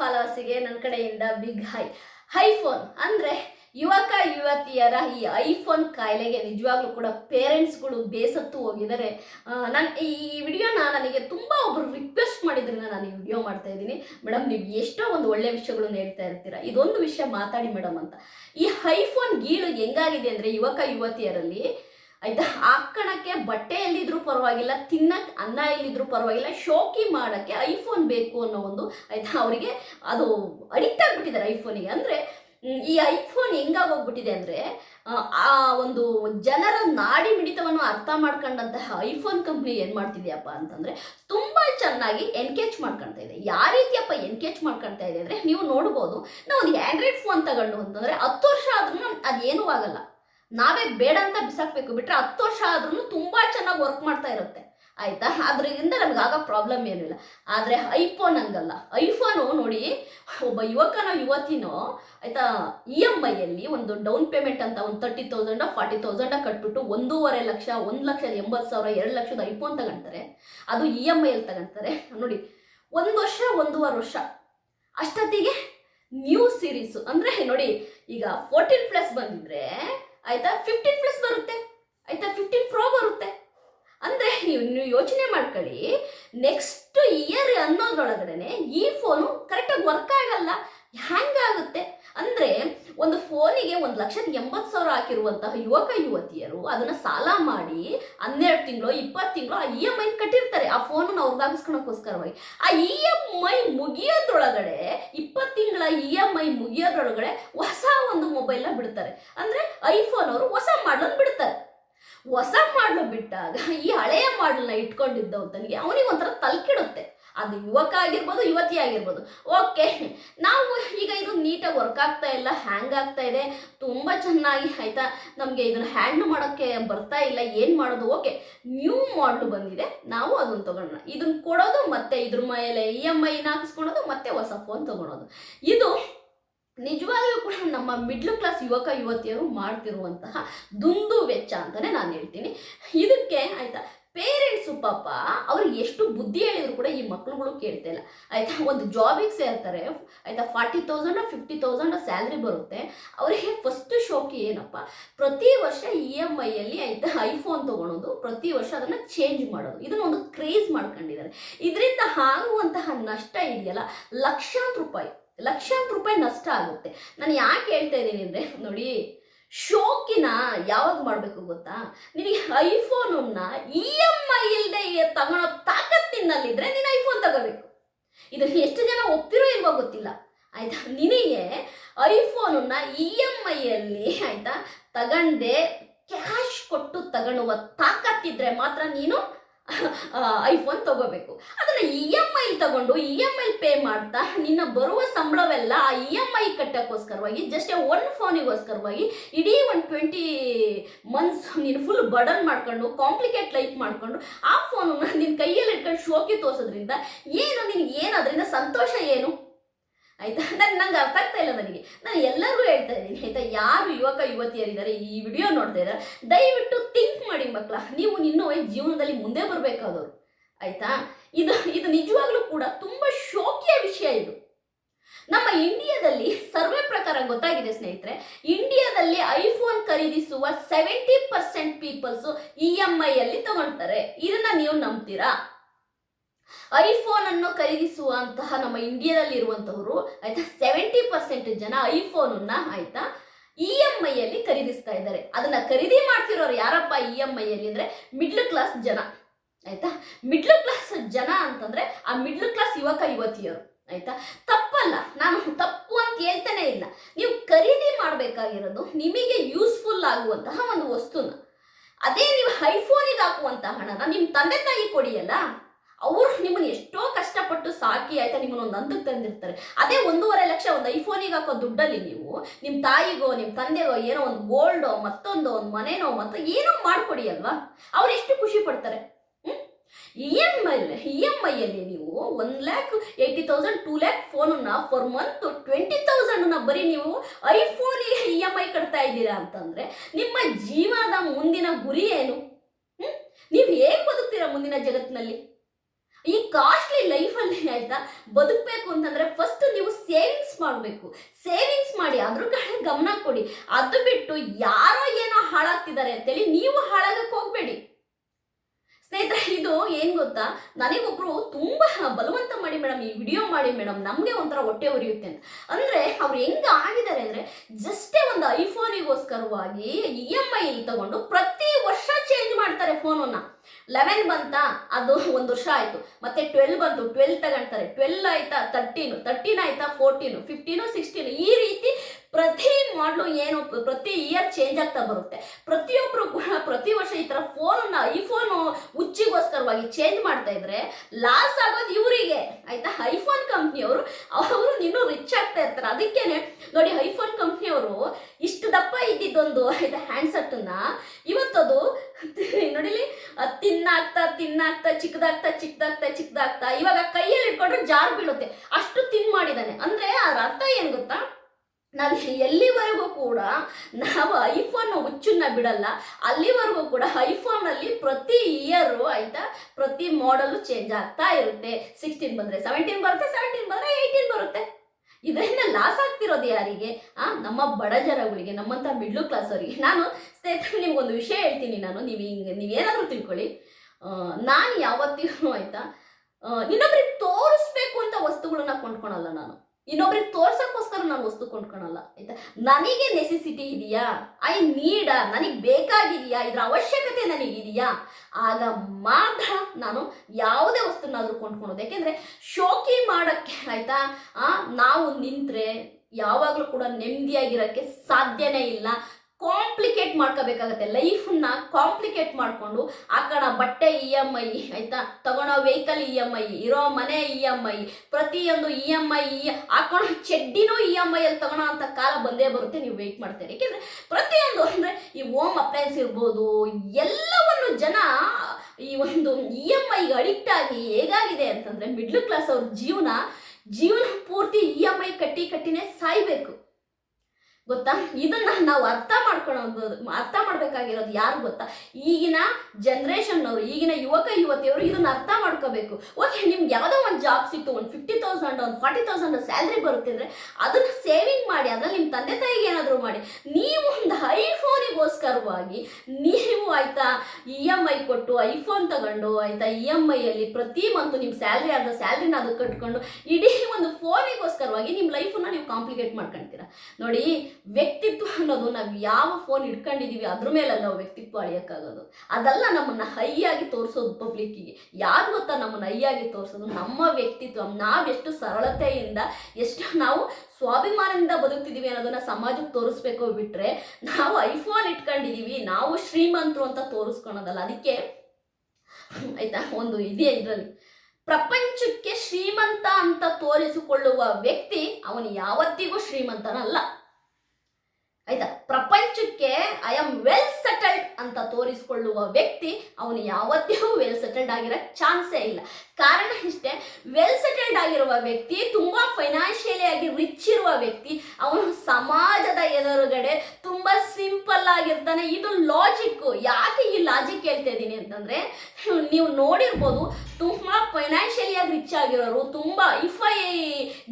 ಫಾಲೋವರ್ಸಿಗೆ ನನ್ನ ಕಡೆಯಿಂದ big high ಹೈಫೋನ್ ಅಂದರೆ ಯುವಕ, ಯುವತಿಯರ ಈ ಐಫೋನ್ ಕಾಯಿಲೆಗೆ ನಿಜವಾಗ್ಲೂ ಕೂಡ ಪೇರೆಂಟ್ಸ್ಗಳು ಬೇಸತ್ತು ಹೋಗಿದ್ದಾರೆ. ನಾನು ಈ ವಿಡಿಯೋನ ನನಗೆ ತುಂಬ ಒಬ್ರು ರಿಕ್ವೆಸ್ಟ್ ಮಾಡಿದ್ರಿಂದ ನಾನು ಈ ವಿಡಿಯೋ ಮಾಡ್ತಾ ಇದ್ದೀನಿ. ಮೇಡಮ್ ನೀವು ಎಷ್ಟೋ ಒಂದು ಒಳ್ಳೆ ವಿಷಯಗಳನ್ನು ಹೇಳ್ತಾ ಇರ್ತೀರಾ. ಇದೊಂದು ವಿಷಯ ಮಾತಾಡಿ ಮೇಡಮ್ ಅಂತ. ಈ ಐಫೋನ್ ಗೀಳು ಹೆಂಗಾಗಿದೆ ಅಂದರೆ ಯುವಕ, ಯುವತಿಯರಲ್ಲಿ ಆಯ್ತಾ? ಹಾಕ್ಕಣಕ್ಕೆ ಬಟ್ಟೆ ಎಲ್ಲಿದ್ರು ಪರವಾಗಿಲ್ಲ ತಿನ್ನಕ್ಕೆ ಅನ್ನ ಎಲ್ಲಿದ್ರು ಪರವಾಗಿಲ್ಲ, ಶೋಕಿ ಮಾಡೋಕ್ಕೆ ಐಫೋನ್ ಬೇಕು ಅನ್ನೋ ಒಂದು, ಆಯ್ತಾ? ಅವರಿಗೆ ಅದು ಅಡಿಕ್ಟ್ ಆಗಿಬಿಟ್ಟಿದ್ದಾರೆ ಐಫೋನಿಗೆ. ಅಂದರೆ ಈ ಐಫೋನ್ ಹೆಂಗಾಗೋಗ್ಬಿಟ್ಟಿದೆ ಅಂದರೆ, ಆ ಒಂದು ಜನರ ನಾಡಿ ಮಿಡಿತವನ್ನು ಅರ್ಥ ಮಾಡ್ಕೊಂಡಂತಹ ಐಫೋನ್ ಕಂಪ್ನಿ ಏನು ಮಾಡ್ತಿದೆಯಪ್ಪ ಅಂತಂದರೆ, ತುಂಬ ಚೆನ್ನಾಗಿ ಎನ್ಕೇಜ್ ಮಾಡ್ಕೊಳ್ತಾ ಇದೆ. ಯಾವ ರೀತಿಯಪ್ಪ ಎನ್ಕೇಜ್ ಮಾಡ್ಕೊಳ್ತಾ ಇದೆ ಅಂದರೆ, ನೀವು ನೋಡ್ಬೋದು ನಾವು ಒಂದು ಆ್ಯಂಡ್ರಾಯ್ಡ್ ಫೋನ್ ತಗೊಂಡು ಅಂತಂದರೆ, ಹತ್ತು ವರ್ಷ ಆದ್ರೂ ಅದೇನೂ ಆಗಲ್ಲ. ನಾವೇ ಬೇಡ ಅಂತ ಬಿಸಾಕ್ಬೇಕು. ಬಿಟ್ರೆ ಹತ್ತು ವರ್ಷ ಆದ್ರೂ ತುಂಬಾ ಚೆನ್ನಾಗಿ ವರ್ಕ್ ಮಾಡ್ತಾ ಇರುತ್ತೆ. ಆಯ್ತಾ? ಅದರಿಂದ ನಮ್ಗೆ ಆಗ ಪ್ರಾಬ್ಲಮ್ ಏನಿಲ್ಲ ಆದರೆ ಐಫೋನ್ ಹಂಗಲ್ಲ. ಐಫೋನು ನೋಡಿ, ಒಬ್ಬ ಯುವಕನೋ, ಯುವತಿನೋ, ಆಯ್ತಾ ಇ ಎಂ ಐಯಲ್ಲಿ ಒಂದು ಡೌನ್ ಪೇಮೆಂಟ್ ಅಂತ ಒಂದು ತರ್ಟಿ ತೌಸಂಡ ಫಾರ್ಟಿ ತೌಸಂಡ ಕಟ್ಬಿಟ್ಟು ಒಂದೂವರೆ ಲಕ್ಷ, ಒಂದು ಲಕ್ಷದ ಎಂಬತ್ತು ಸಾವಿರ, ಎರಡು ಲಕ್ಷದ ಐಫೋನ್ ತಗೊಂತಾರೆ. ಅದು ಇ ಎಂ ಐಯಲ್ಲಿ ತಗೊಂತಾರೆ. ನೋಡಿ, ಒಂದು ವರ್ಷ, ಒಂದೂವರೆ ವರ್ಷ. ಅಷ್ಟೊತ್ತಿಗೆ ನ್ಯೂ ಸೀರೀಸು ಅಂದರೆ ನೋಡಿ, ಈಗ ಫೋರ್ಟೀನ್ ಪ್ಲಸ್ ಬಂದಿದ್ರೆ ಆಯ್ತಾ? ಫಿಫ್ಟೀನ್ ಪ್ಲಸ್ ಬರುತ್ತೆ. ಆಯ್ತಾ? ಫಿಫ್ಟೀನ್ ಪ್ರೋ ಬರುತ್ತೆ. ಅಂದರೆ ನೀವು ಯೋಚನೆ ಮಾಡ್ಕೊಳ್ಳಿ. ನೆಕ್ಸ್ಟ್ ಇಯರ್ ಅನ್ನೋದ್ರೊಳಗಡೆ ಈ ಫೋನು ಕರೆಕ್ಟಾಗಿ ವರ್ಕ್ ಆಗಲ್ಲ. ಹ್ಯಾಂಗಾಗುತ್ತೆ ಅಂದರೆ ಒಂದು ಫೋನಿಗೆ ಒಂದು ಲಕ್ಷದ ಎಂಬತ್ತು ಸಾವಿರ ಹಾಕಿರುವಂತಹ ಯುವಕ ಯುವತಿಯರು ಅದನ್ನ ಸಾಲ ಮಾಡಿ ಹನ್ನೆರಡು ತಿಂಗಳು, ಇಪ್ಪತ್ತು ತಿಂಗಳು ಆ ಇ ಎಂ ಐ ಕಟ್ಟಿರ್ತಾರೆ. ಆ ಫೋನನ್ನು ಅವ್ರದಾಗಿಸ್ಕೊಳಕ್ಕೋಸ್ಕರವಾಗಿ ಆ ಇ ಎಂ ಐ ಮುಗಿಯೋದ್ರೊಳಗಡೆ, ಇಪ್ಪತ್ತು ತಿಂಗಳ ಇ ಎಂ ಐ ಮುಗಿಯೋದ್ರೊಳಗಡೆ ಹೊಸ ಒಂದು ಮೊಬೈಲ್ನ ಬಿಡ್ತಾರೆ. ಅಂದ್ರೆ ಐಫೋನ್ ಅವರು ಹೊಸ ಮಾಡಲ್ ಬಿಡ್ತಾರೆ. ಹೊಸ ಮಾಡಲು ಬಿಟ್ಟಾಗ ಈ ಹಳೆಯ ಮಾಡಲ್ನ ಇಟ್ಕೊಂಡಿದ್ದವನಿಗೆ ಅವನಿಗೆ ಒಂಥರ ತಲ್ಕಿಡುತ್ತೆ. ಅದು ಯುವಕ ಆಗಿರ್ಬೋದು, ಯುವತಿ ಆಗಿರ್ಬೋದು. ಓಕೆ ನಾವು ಈಗ ಇದು ನೀಟಾಗಿ ವರ್ಕ್ ಆಗ್ತಾ ಇಲ್ಲ ಹ್ಯಾಂಗ್ ಆಗ್ತಾ ಇದೆ. ತುಂಬ ಚೆನ್ನಾಗಿ ಆಯಿತಾ? ನಮಗೆ ಇದನ್ನು ಹ್ಯಾಂಡ್ಲ್ ಮಾಡೋಕ್ಕೆ ಬರ್ತಾ ಇಲ್ಲ, ಏನು ಮಾಡೋದು? ಓಕೆ ನ್ಯೂ ಮಾಡಲು ಬಂದಿದೆ. ನಾವು ಅದನ್ನು ತಗೊಳ್ಳೋಣ. ಇದನ್ನು ಕೊಡೋದು ಮತ್ತೆ ಇದ್ರ ಮೇಲೆ ಇ ಎಂ ಐನ ಹಾಕಿಸ್ಕೊಳೋದು ಮತ್ತೆ ಹೊಸ ಫೋನ್ ತೊಗೊಳೋದು. ಇದು ನಿಜವಾಗಿಯೂ ಕೂಡ ನಮ್ಮ ಮಿಡ್ಲ್ ಕ್ಲಾಸ್ ಯುವಕ, ಯುವತಿಯರು ಮಾಡ್ತಿರುವಂತಹ ದುಂದು ವೆಚ್ಚ ಅಂತಲೇ ನಾನು ಹೇಳ್ತೀನಿ. ಇದಕ್ಕೆ ಆಯಿತಾ? ಪೇರೆಂಟ್ಸು ಪಾಪ ಅವ್ರಿಗೆ ಎಷ್ಟು ಬುದ್ಧಿ ಹೇಳಿದ್ರು ಕೂಡ ಈ ಮಕ್ಳುಗಳು ಕೇಳ್ತಾ ಇಲ್ಲ. ಆಯಿತಾ, ಒಂದು ಜಾಬಿಗೆ ಸೇರ್ತಾರೆ, ಆಯಿತಾ forty thousand fifty thousand salary ಬರುತ್ತೆ. ಅವರಿಗೆ ಫಸ್ಟ್ ಶೋಕಿ ಏನಪ್ಪ, ಪ್ರತಿ ವರ್ಷ ಇ ಎಂ ಐಯಲ್ಲಿ ಆಯಿತಾ ಐಫೋನ್ ತೊಗೊಳೋದು, ಪ್ರತಿ ವರ್ಷ ಅದನ್ನು ಚೇಂಜ್ ಮಾಡೋದು. ಇದನ್ನ ಒಂದು ಕ್ರೇಜ್ ಮಾಡ್ಕೊಂಡಿದ್ದಾರೆ. ಇದರಿಂದ ಆಗುವಂತಹ ನಷ್ಟ ಇದೆಯಲ್ಲ, ಲಕ್ಷಾಂತರ ರೂಪಾಯಿ ಲಕ್ಷಾಂತರ ರೂಪಾಯಿ ನಷ್ಟ ಆಗುತ್ತೆ. ನಾನು ಯಾಕೆ ಹೇಳ್ತಾ ಇದ್ದೀನಿ ಅಂದರೆ, ನೋಡಿ ಶೋಕಿನ ಯಾವಾಗ ಮಾಡಬೇಕು ಗೊತ್ತಾ? ನಿನಗೆ ಐಫೋನನ್ನ ಇ ಎಂ ಐ ಇಲ್ಲದೆ ತಗೊಳೋ ತಾಕತ್ ನಿನ್ನಲ್ಲಿದ್ರೆ ನೀನು ಐಫೋನ್ ತಗೋಬೇಕು. ಇದು ಎಷ್ಟು ಜನ ಒಪ್ತಿರೋ ಇಲ್ವೋ ಗೊತ್ತಿಲ್ಲ. ಆಯ್ತಾ? ನಿನಗೆ ಐಫೋನನ್ನ ಇ ಎಂ ಐಯಲ್ಲಿ ಆಯ್ತಾ, ತಗಂಡೆ ಕ್ಯಾಶ್ ಕೊಟ್ಟು ತಗೊಳ್ಳುವ ತಾಕತ್ತಿದ್ರೆ ಮಾತ್ರ ನೀನು ಐಫೋನ್ ತಗೋಬೇಕು. ಅದನ್ನು ಇ ಎಂ ಐ ತಗೊಂಡು ಇ ಎಂ ಐ ಪೇ ಮಾಡ್ತಾ ನಿನ್ನ ಬರುವ ಸಂಬಳವೆಲ್ಲ ಆ ಇ ಎಂ ಐ ಕಟ್ಟೋಕ್ಕೋಸ್ಕರವಾಗಿ ಜಸ್ಟ್ ಒನ್ ಫೋನಿಗೋಸ್ಕರವಾಗಿ ಇಡೀ ಒಂದು ಟ್ವೆಂಟಿ ಮಂತ್ಸ್ ನೀನು ಫುಲ್ ಬರ್ಡನ್ ಮಾಡ್ಕೊಂಡು ಕಾಂಪ್ಲಿಕೇಟ್ ಲೈಫ್ ಮಾಡ್ಕೊಂಡು ಆ ಫೋನನ್ನು ನಿನ್ನ ಕೈಯಲ್ಲಿ ಇಟ್ಕೊಂಡು ಶೋಕಿ ತೋರಿಸೋದ್ರಿಂದ ಏನು, ನಿನಗೆ ಏನು ಅದರಿಂದ ಸಂತೋಷ ಏನು? ಆಯ್ತಾ? ನನ್ ನಂಗೆ ಅರ್ಥ ಆಗ್ತಾ ಇಲ್ಲ ನನಗೆ. ನಾನು ಎಲ್ಲರಿಗೂ ಹೇಳ್ತಾ ಇದ್ದೀನಿ, ಆಯ್ತಾ? ಯಾರು ಯುವಕ, ಯುವತಿಯರಿದ್ದಾರೆ, ಈ ವಿಡಿಯೋ ನೋಡ್ತಾ ಇದ್ದಾರೆ, ದಯವಿಟ್ಟು ಥಿಂಕ್ ಮಾಡಿ ಮಕ್ಕಳ ನೀವು ಇನ್ನೂ ಜೀವನದಲ್ಲಿ ಮುಂದೆ ಬರಬೇಕಾದವರು, ಆಯ್ತಾ? ಇದು ಇದು ನಿಜವಾಗ್ಲೂ ಕೂಡ ತುಂಬ ಶೋಕಿಯ ವಿಷಯ ಇದು. ನಮ್ಮ ಇಂಡಿಯಾದಲ್ಲಿ ಸರ್ವೆ ಪ್ರಕಾರ ಗೊತ್ತಾಗಿದೆ ಸ್ನೇಹಿತರೆ, ಇಂಡಿಯಾದಲ್ಲಿ ಐಫೋನ್ ಖರೀದಿಸುವ seventy percent peoples E M I ಅಲ್ಲಿ ತಗೊಳ್ತಾರೆ. ಇದನ್ನ ನೀವು ನಂಬ್ತೀರಾ? ಐಫೋನ್ ಅನ್ನು ಖರೀದಿಸುವಂತಹ ನಮ್ಮ ಇಂಡಿಯಾದಲ್ಲಿ ಇರುವಂತಹವರು ಆಯ್ತಾ ಸೆವೆಂಟಿ ಪರ್ಸೆಂಟ್ ಜನ ಐಫೋನನ್ನ ಆಯ್ತಾ ಇ ಎಂ ಐ ಅಲ್ಲಿ ಖರೀದಿಸ್ತಾ ಇದ್ದಾರೆ. ಅದನ್ನ ಖರೀದಿ ಮಾಡ್ತಿರೋರು ಯಾರಪ್ಪ ಇ ಎಂ ಐ ಅಲ್ಲಿ ಅಂದ್ರೆ ಮಿಡ್ಲ್ ಕ್ಲಾಸ್ ಜನ. ಆಯ್ತಾ? ಮಿಡ್ಲ್ ಕ್ಲಾಸ್ ಜನ ಅಂತಂದ್ರೆ ಆ ಮಿಡ್ಲ್ ಕ್ಲಾಸ್ ಯುವಕ, ಯುವತಿಯರು. ಆಯ್ತಾ? ತಪ್ಪಲ್ಲ. ನಾನು ತಪ್ಪು ಅಂತ ಹೇಳ್ತಾನೆ ಇಲ್ಲ. ನೀವು ಖರೀದಿ ಮಾಡಬೇಕಾಗಿರೋದು ನಿಮಗೆ ಯೂಸ್ಫುಲ್ ಆಗುವಂತಹ ಒಂದು ವಸ್ತುನ. ಅದೇ ನೀವು ಐಫೋನಿಗೆ ಹಾಕುವಂತಹ ಹಣನ ನಿಮ್ಮ ತಂದೆ ತಾಯಿ ಕೊಡಿಯಲ್ಲ ಅವರು ನಿಮ್ಮನ್ನ ಎಷ್ಟೋ ಕಷ್ಟಪಟ್ಟು ಸಾಕಿ ಆಯ್ತಾ ನಿಮ್ಮನ್ನ ಒಂದು ಹಂತಕ್ಕೆ ತಂದಿರ್ತಾರೆ. ಅದೇ ಒಂದೂವರೆ ಲಕ್ಷ ಒಂದು ಐಫೋನಿಗೆ ಹಾಕೋ ದುಡ್ಡಲ್ಲಿ ನೀವು ನಿಮ್ಮ ತಾಯಿಗೋ ನಿಮ್ಮ ತಂದೆಗೋ ಏನೋ ಒಂದು ಗೋಲ್ಡೋ ಮತ್ತೊಂದು, ಒಂದು ಮನೆನೋ, ಮತ್ತು ಏನೋ ಮಾಡಿಕೊಡಿ ಅಲ್ವಾ? ಅವ್ರು ಎಷ್ಟು ಖುಷಿ ಪಡ್ತಾರೆ? E M I E M ಐಯಲ್ಲಿ ನೀವು one lakh eighty thousand two lakh ಫೋನನ್ನ ಫರ್ ಮಂತ್ ಟ್ವೆಂಟಿ ತೌಸಂಡನ್ನ ಬರೀ ನೀವು ಐಫೋನಿಗೆ ಇ ಎಂ ಐ ಕಟ್ತಾ ಇದ್ದೀರಾ ಅಂತಂದರೆ ನಿಮ್ಮ ಜೀವನದ ಮುಂದಿನ ಗುರಿ ಏನು? ನೀವು ಹೇಗೆ ಬದುಕ್ತೀರಾ ಮುಂದಿನ ಜಗತ್ತಿನಲ್ಲಿ? ಈ ಕಾಸ್ಟ್ಲಿ ಲೈಫಲ್ಲಿ ಆಯ್ತಾ, ಬದುಕಬೇಕು ಅಂತಂದ್ರೆ ಫಸ್ಟ್ ನೀವು ಸೇವಿಂಗ್ಸ್ ಮಾಡಬೇಕು. ಸೇವಿಂಗ್ಸ್ ಮಾಡಿ ಅದ್ರ ಕಡೆ ಗಮನ ಕೊಡಿ. ಅದು ಬಿಟ್ಟು ಯಾರೋ ಏನೋ ಹಾಳಾಗ್ತಿದ್ದಾರೆ ಅಂತೇಳಿ ನೀವು ಹಾಳಾಗಕ್ಕೆ ಹೋಗ್ಬೇಡಿ. ಸ್ನೇಹಿತರೆ, ಇದು ಏನು ಗೊತ್ತಾ? ನನಗೊಬ್ರು ತುಂಬಾ ಬಲವಂತ ಮಾಡಿ ಮೇಡಮ್, ಈ ವಿಡಿಯೋ ಮಾಡಿ ಮೇಡಮ್, ನಮಗೆ ಒಂಥರ ಹೊಟ್ಟೆ ಉರಿಯುತ್ತೆ ಅಂತ. ಅಂದ್ರೆ ಅವ್ರು ಹೆಂಗೆ ಆಗಿದ್ದಾರೆ ಅಂದ್ರೆ ಜಸ್ಟೇ ಒಂದು ಐಫೋನಿಗೋಸ್ಕರವಾಗಿ ಇ ಎಂ ಐ ತಗೊಂಡು ಪ್ರತಿ ವರ್ಷ ಚೇಂಜ್ ಮಾಡ್ತಾರೆ ಫೋನನ್ನು. ಲೆವೆನ್ ಬಂತ? ಅದು ಒಂದು ವರ್ಷ ಆಯ್ತು. ಮತ್ತೆ ಟ್ವೆಲ್ ಬಂತು, ಟ್ವೆಲ್ ತಗೊಳ್ತಾರೆ ಟ್ವೆಲ್ ಆಯ್ತಾ? ತರ್ಟೀನು. ತರ್ಟೀನ್ ಆಯ್ತಾ? ಫೋರ್ಟೀನು. Fifteen, sixteen? ಈ ರೀತಿ ಪ್ರತಿ ಮಾಡ್ಲು ಏನು ಪ್ರತಿ ಇಯರ್ ಚೇಂಜ್ ಆಗ್ತಾ ಬರುತ್ತೆ. ಪ್ರತಿಯೊಬ್ಬರು ಕೂಡ ಪ್ರತಿ ವರ್ಷ ಈ ತರ ಫೋನನ್ನ ಐಫೋನ್ ಹುಚ್ಚಿಗೋಸ್ಕರವಾಗಿ ಚೇಂಜ್ ಮಾಡ್ತಾ ಇದ್ರೆ ಲಾಸ್ ಆಗೋದು ಇವರಿಗೆ. ಆಯ್ತಾ? ಐಫೋನ್ ಕಂಪ್ನಿಯವರು ಅವರು ಇನ್ನೂ ರಿಚ್ ಆಗ್ತಾ ಇರ್ತಾರೆ. ಅದಕ್ಕೇನೆ ನೋಡಿ ಐಫೋನ್ ಕಂಪ್ನಿಯವರು ಇಷ್ಟು ದಪ್ಪ ಇದ್ದಿದ್ದೊಂದು, ಆಯ್ತಾ ಹ್ಯಾಂಡ್ಸೆಟ್ಟನ್ನ ಇವತ್ತದು ನೋಡಿಲಿ ತಿನ್ನಾಗ್ತಾ ತಿನ್ನಾಗ್ತಾ, ಚಿಕ್ಕದಾಗ್ತಾ ಚಿಕ್ಕದಾಗ್ತಾ ಚಿಕ್ಕದಾಗ್ತಾ ಇವಾಗ ಕೈಯಲ್ಲಿ ಇಟ್ಕೊಂಡ್ರೆ ಜಾರ್ ಬೀಳುತ್ತೆ. ಅಷ್ಟು ತಿನ್ ಮಾಡಿದ್ದಾನೆ. ಅಂದ್ರೆ ಅದ್ರ ಅರ್ಥ ಏನ್ ಗೊತ್ತಾ? ನಾವು ಎಲ್ಲಿವರೆಗೂ ಕೂಡ ನಾವು ಐಫೋನ್ ಹುಚ್ಚನ್ನ ಬಿಡಲ್ಲ. ಅಲ್ಲಿವರೆಗೂ ಕೂಡ ಐಫೋನ್ ಅಲ್ಲಿ ಪ್ರತಿ ಇಯರ್ ಆಯಿತಾ, ಪ್ರತಿ ಮಾಡಲ್ ಚೇಂಜ್ ಆಗ್ತಾ ಇರುತ್ತೆ. ಸಿಕ್ಸ್ಟೀನ್ ಬಂದ್ರೆ ಸೆವೆಂಟೀನ್ ಬರುತ್ತೆ ಸೆವೆಂಟೀನ್ ಬಂದ್ರೆ ಏಯ್ಟೀನ್ ಬರುತ್ತೆ. ಇದರಿಂದ ಲಾಸ್ ಆಗ್ತಿರೋದು ಯಾರಿಗೆ? ಆ, ನಮ್ಮ ಬಡ ಜನಗಳಿಗೆ ನಮ್ಮಂತ ಮಿಡ್ಲ್ ಕ್ಲಾಸ್ ಅವರಿಗೆ. ನಾನು ಸ್ನೇಹಿತರೆ ನಿಮ್ಗೊಂದು ವಿಷಯ ಹೇಳ್ತೀನಿ ನಾನು. ನೀವು ಹಿಂಗೆ ನೀವೇನಾದರೂ ತಿಳ್ಕೊಳ್ಳಿ. ನಾನು ಯಾವತ್ತಿಗೂ ಆಯಿತಾ ಇನ್ನೊಬ್ರಿಗೆ ತೋರಿಸ್ಬೇಕು ಅಂತ ವಸ್ತುಗಳನ್ನ ಕೊಂಡ್ಕೊಳಲ್ಲ ನಾನು. ಇನ್ನೊಬ್ರಿಗೆ ತೋರ್ಸಕ್ಕೋಸ್ಕರ ನಾನು ವಸ್ತು ಕೊಂಡ್ಕೊಳಲ್ಲ, ಆಯ್ತಾ? ನನಗೆ ನೆಸೆಸಿಟಿ ಇದೆಯಾ? ಐ ನೀಡ ನನಗೆ ಬೇಕಾಗಿದೆಯಾ? ಇದ್ರ ಅವಶ್ಯಕತೆ ನನಗಿದೆಯಾ ಆಗ ಮಾತ್ರ ನಾನು ಯಾವುದೇ ವಸ್ತುನಾದ್ರೂ ಕೊಂಡ್ಕೊಳೋದು. ಯಾಕೆಂದ್ರೆ ಶೋಕಿ ಮಾಡಕ್ಕೆ, ಆಯ್ತಾ? ಆ, ನಾವು ನಿಂತರೆ ಯಾವಾಗಲೂ ಕೂಡ ನೆಮ್ಮದಿಯಾಗಿರೋಕ್ಕೆ ಸಾಧ್ಯನೇ ಇಲ್ಲ. ಕಾಂಪ್ಲಿಕೇಟ್ ಮಾಡ್ಕೋಬೇಕಾಗತ್ತೆ. ಲೈಫನ್ನ ಕಾಂಪ್ಲಿಕೇಟ್ ಮಾಡಿಕೊಂಡು ಹಾಕೋಣ ಬಟ್ಟೆ ಇ ಎಂ ಐ, ಆಯ್ತಾ? ತಗೊಳ್ಳೋ ವೆಹಿಕಲ್ ಇ ಎಂ ಐ, ಇರೋ ಮನೆ ಇ ಎಂ ಐ, ಪ್ರತಿಯೊಂದು ಇ ಎಂ ಐ ಹಾಕೊಳ್ಳೋ ಚಡ್ಡಿನೂ ಇ ಎಂ ಐ ಅಲ್ಲಿ ತಗೊಳ್ಳೋ ಅಂತ ಕಾಲ ಬಂದೇ ಬರುತ್ತೆ, ನೀವು ವೆಯ್ಟ್ ಮಾಡ್ತೀರಿ. ಯಾಕೆಂದ್ರೆ ಪ್ರತಿಯೊಂದು ಅಂದರೆ ಈ ಹೋಮ್ ಅಪ್ಲೈನ್ಸ್ ಇರ್ಬೋದು, ಎಲ್ಲವನ್ನು ಜನ ಈ ಒಂದು ಇ ಎಂ ಐಗೆ ಅಡಿಕ್ಟ್ ಆಗಿ ಹೇಗಾಗಿದೆ ಅಂತಂದ್ರೆ ಮಿಡ್ಲ್ ಕ್ಲಾಸ್ ಅವ್ರ ಜೀವನ ಜೀವನ ಪೂರ್ತಿ ಇ ಎಂ ಐ ಕಟ್ಟಿ ಕಟ್ಟಿನೇ ಸಾಯ್ಬೇಕು. ಗೊತ್ತಾ? ಇದನ್ನ ನಾವು ಅರ್ಥ ಮಾಡ್ಕೊಳೋದು, ಅರ್ಥ ಮಾಡ್ಬೇಕಾಗಿರೋದು ಯಾರು ಗೊತ್ತಾ? ಈಗಿನ ಜನ್ರೇಷನ್ ಅವರು ಈಗಿನ ಯುವಕ, ಯುವತಿಯವರು ಇದನ್ನ ಅರ್ಥ ಮಾಡ್ಕೋಬೇಕು. ಓಕೆ ನಿಮ್ಗೆ ಯಾವುದೋ ಒಂದು ಜಾಬ್ ಸಿಕ್ತು, ಒಂದು ಫಿಫ್ಟಿ ತೌಸಂಡ್ ಒಂದು ಫಾರ್ಟಿ ತೌಸಂಡ್ ಸ್ಯಾಲ್ರಿ ಬರುತ್ತೆ ಅಂದ್ರೆ ಅದನ್ನ ಸೇವಿಂಗ್ ಮಾಡಿ, ಅದ್ರಲ್ಲಿ ನಿಮ್ಮ ತಂದೆ ತಾಯಿಗೆ ಏನಾದರೂ ಮಾಡಿ, ನೀವು ಒಂದು ಐಫೋನಿಗೋಸ್ಕರವಾಗಿ ನೀವು ಆಯ್ತಾ ಇ ಎಂ ಐ ಕೊಟ್ಟು ಐಫೋನ್ ತಗೊಂಡು, ಆಯ್ತಾ ಇ ಎಂ ಐಯಲ್ಲಿ ಪ್ರತಿ ಮಂತ್ ನಿಮ್ಮ ಸ್ಯಾಲ್ರಿ ಆದ ಸ್ಯಾಲ್ರಿನ ಅದಕ್ಕೆ ಕಟ್ಕೊಂಡು, ಇಡೀ ಒಂದು ಫೋನಿಗೋಸ್ಕರವಾಗಿ ನಿಮ್ಮ ಲೈಫನ್ನ ನೀವು ಕಾಂಪ್ಲಿಕೇಟ್ ಮಾಡ್ಕೊಳ್ತೀರಾ ನೋಡಿ ವ್ಯಕ್ತಿತ್ವ ಅನ್ನೋದು ನಾವು ಯಾವ ಫೋನ್ ಇಟ್ಕೊಂಡಿದೀವಿ ಅದ್ರ ಮೇಲೆ ನಾವು ವ್ಯಕ್ತಿತ್ವ ಅಳಿಯೋಕ್ಕಾಗೋದು. ಅದಲ್ಲ ನಮ್ಮನ್ನ ಹೈಯಾಗಿ ತೋರಿಸೋದು ಪಬ್ಲಿಕ್ಕಿಗೆ ಯಾರು ಗೊತ್ತಾ ನಮ್ಮನ್ನ ಹೈಯಾಗಿ ತೋರಿಸೋದು? ನಮ್ಮ ವ್ಯಕ್ತಿತ್ವ. ನಾವೆಷ್ಟು ಸರಳತೆಯಿಂದ, ಎಷ್ಟು ನಾವು ಸ್ವಾಭಿಮಾನದಿಂದ ಬದುಕ್ತಿದ್ದೀವಿ ಅನ್ನೋದನ್ನ ಸಮಾಜಕ್ಕೆ ತೋರಿಸ್ಬೇಕು ಬಿಟ್ರೆ, ನಾವು ಐಫೋನ್ ಇಟ್ಕೊಂಡಿದೀವಿ ನಾವು ಶ್ರೀಮಂತರು ಅಂತ ತೋರಿಸ್ಕೊಳೋದಲ್ಲ. ಅದಕ್ಕೆ ಆಯ್ತಾ? ಒಂದು ಇದೆಯಾ ಇದರಲ್ಲಿ. ಪ್ರಪಂಚಕ್ಕೆ ಶ್ರೀಮಂತ ಅಂತ ತೋರಿಸಿಕೊಳ್ಳುವ ವ್ಯಕ್ತಿ ಅವನು ಯಾವತ್ತಿಗೂ ಶ್ರೀಮಂತನಲ್ಲ. ಆಯ್ತಾ? ಪ್ರಪಂಚಕ್ಕೆ ಐ ಆಮ್ ವೆಲ್ ಸೆಟಲ್ಡ್ ಅಂತ ತೋರಿಸಿಕೊಳ್ಳುವ ವ್ಯಕ್ತಿ ಅವನು ಯಾವತ್ತೂ ವೆಲ್ ಸೆಟಲ್ಡ್ ಆಗಿರೋ ಚಾನ್ಸೇ ಇಲ್ಲ. ಕಾರಣ ಇಷ್ಟೇ ವೆಲ್ ಸೆಟಲ್ಡ್ ಆಗಿರುವ ವ್ಯಕ್ತಿ ತುಂಬ ಫೈನಾನ್ಷಿಯಲಿ ಆಗಿ ರಿಚ್ ಇರುವ ವ್ಯಕ್ತಿ ಅವನು ಸಮಾಜದ ಎದುರುಗಡೆ ತುಂಬಾ ಸಿಂಪಲ್ ಆಗಿರ್ತಾನೆ. ಇದು ಲಾಜಿಕ್ ಯಾಕೆ ಈ ಲಾಜಿಕ್ ಹೇಳ್ತಾ ಇದ್ದೀನಿ ಅಂತಂದ್ರೆ, ನೀವು ನೋಡಿರ್ಬೋದು, ತುಂಬಾ ಫೈನಾನ್ಷಿಯಲಿ ಆಗಿ ರಿಚ್ ಆಗಿರೋರು, ತುಂಬಾ ಐಫೈ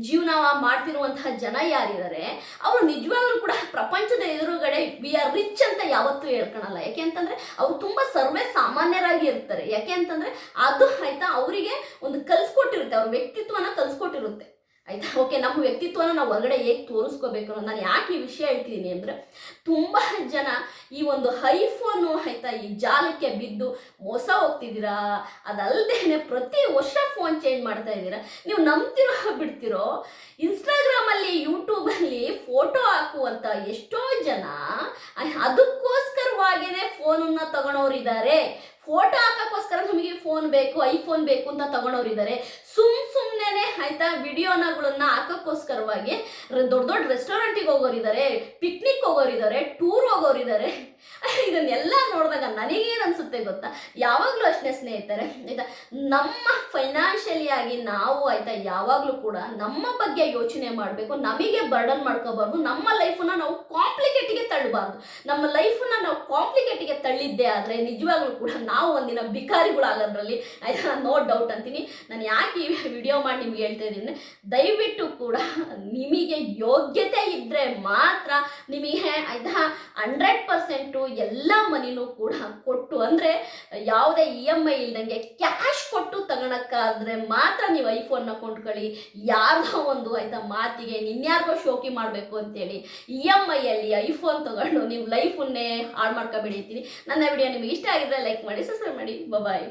ಜೀವನ ಮಾಡ್ತಿರುವಂತಹ ಜನ ಯಾರಿದ್ದಾರೆ ಅವರು ನಿಜವಾಗ್ಲೂ ಕೂಡ ಪ್ರಪಂಚದ ಎದುರುಗಡೆ ವಿ ಆರ್ ರಿಚ್ ಅಂತ ಯಾವತ್ತೂ ಹೇಳ್ಕೊಳಲ್ಲ. ಯಾಕೆ ಅಂತಂದ್ರೆ, ಅವ್ರು ತುಂಬಾ ಸರ್ವೇ ಸಾಮಾನ್ಯರಾಗಿ ಇರ್ತಾರೆ. ಯಾಕೆ ಅಂತಂದ್ರೆ, ಅದು ಆಯ್ತಾ ಅವರಿಗೆ ಒಂದು ಕಲ್ಸ್ಕೊಟ್ಟಿರುತ್ತೆ. ಅವ್ರ ವ್ಯಕ್ತಿತ್ವನ ಕಲ್ಸ್ಕೊಟ್ಟಿರುತ್ತೆ. ಆಯ್ತಾ? ಓಕೆ, ನಮ್ಮ ವ್ಯಕ್ತಿತ್ವನ ನಾವು ಹೊರಗಡೆ ಹೇಗೆ ತೋರಿಸ್ಕೋಬೇಕು ಅನ್ನೋ ನಾನು ಯಾಕೆ ಈ ವಿಷಯ ಹೇಳ್ತಿದ್ದೀನಿ ಅಂದರೆ, ತುಂಬ ಜನ ಈ ಒಂದು ಐಫೋನು ಆಯ್ತಾ, ಈ ಜಾಲಕ್ಕೆ ಬಿದ್ದು ಮೋಸ ಹೋಗ್ತಿದ್ದೀರಾ? ಅದಲ್ಲದೆ ಪ್ರತಿ ವರ್ಷ ಫೋನ್ ಚೇಂಜ್ ಮಾಡ್ತಾ ಇದ್ದೀರಾ? ನೀವು ನಂಬ್ತಿರೋ ಬಿಡ್ತಿರೋ ಇನ್ಸ್ಟಾಗ್ರಾಮಲ್ಲಿ ಯೂಟ್ಯೂಬಲ್ಲಿ ಫೋಟೋ ಹಾಕುವಂಥ ಎಷ್ಟೋ ಜನ ಅದಕ್ಕೋಸ್ಕರವಾಗಿಯೇ ಫೋನನ್ನು ತಗೊಳೋರಿದ್ದಾರೆ. ಫೋಟೋ ಹಾಕೋಕ್ಕೋಸ್ಕರ ನಮಗೆ ಫೋನ್ ಬೇಕು, ಐಫೋನ್ ಬೇಕು ಅಂತ ತಗೊಳೋರಿದ್ದಾರೆ. ಸುಮ್ ಸುಮ್ಮನೆ ಆಯ್ತಾ? ವಿಡಿಯೋನಗಳನ್ನ ಹಾಕೋಕ್ಕೋಸ್ಕರವಾಗಿ ದೊಡ್ಡ ದೊಡ್ಡ ರೆಸ್ಟೋರೆಂಟಿಗೆ ಹೋಗೋರಿದ್ದಾರೆ ಪಿಕ್ನಿಕ್ ಹೋಗೋರಿದ್ದಾರೆ ಟೂರ್ ಹೋಗೋರಿದ್ದಾರೆ ಇದನ್ನೆಲ್ಲ ನೋಡಿದಾಗ ನನಗೇನು ಅನ್ಸುತ್ತೆ ಗೊತ್ತಾ? ಯಾವಾಗಲೂ ಅಷ್ಟೇ ಸ್ನೇಹಿತರೆ, ಆಯ್ತಾ? ನಮ್ಮ ಫೈನಾನ್ಷಿಯಲಿ ಆಗಿ ನಾವು, ಆಯ್ತಾ, ಯಾವಾಗಲೂ ಕೂಡ ನಮ್ಮ ಬಗ್ಗೆ ಯೋಚನೆ ಮಾಡಬೇಕು, ನಮಗೆ ಬರ್ಡನ್ ಮಾಡ್ಕೋಬಾರ್ದು, ನಮ್ಮ ಲೈಫನ್ನ ನಾವು ಕಾಂಪ್ಲಿಕೇಟಿಗೆ ತಳ್ಳಬಾರ್ದು. ನಮ್ಮ ಲೈಫನ್ನ ನಾವು ಕಾಂಪ್ಲಿಕೇಟಿಗೆ ತಳ್ಳಿದ್ದೆ ಆದರೆ ನಿಜವಾಗ್ಲೂ ಕೂಡ ನಾವು ಒಂದಿನ ಬಿಕಾರಿಗಳಾಗೋದ್ರಲ್ಲಿ ಆಯ್ತಾ? ನೋ ಡೌಟ್ ಅಂತೀನಿ. ನಾನು ಯಾಕೆ ಈ ವಿಡಿಯೋ ಮಾಡಿ ನಿಮ್ಗೆ ಹೇಳ್ತಾ ಇದ್ದೀನಿ ದಯವಿಟ್ಟು ಕೂಡ ನಿಮಗೆ ಯೋಗ್ಯತೆ ಇದ್ದರೆ ಮಾತ್ರ ನಿಮಗೆ ಆಯ್ತಾ ಹಂಡ್ರೆಡ್ ಪರ್ಸೆಂಟು ಎಲ್ಲ ಮನಿನೂ ಕೂಡ ಕೊಟ್ಟು ಅಂದರೆ ಯಾವುದೇ ಇ ಎಂ ಐ ಇಲ್ದಂಗೆ ಕ್ಯಾಶ್ ಕೊಟ್ಟು ತಗೊಳಕ್ಕಾದ್ರೆ ಮಾತ್ರ ನೀವು ಐಫೋನ್ನ ಕೊಂಡ್ಕೊಳ್ಳಿ. ಯಾರ್ದೋ ಒಂದು ಆಯಿತಾ ಮಾತಿಗೆ ನಿನ್ಯಾರಿಗೋ ಶೋಕಿ ಮಾಡಬೇಕು ಅಂತೇಳಿ ಇ ಎಂ ಐಯಲ್ಲಿ ಐಫೋನ್ ತಗೊಂಡು ನೀವು ಲೈಫನ್ನೇ ಹಾಳು ಮಾಡ್ಕೊಬಿಡಿತೀನಿ ನನ್ನ ವಿಡಿಯೋ ನಿಮಗೆ ಇಷ್ಟ ಆಗಿದ್ರೆ ಲೈಕ್ ಮಾಡಿ ಸಬ್ಸ್ಕ್ರೈಬ್ ಮಾಡಿ. ಬಾಯ್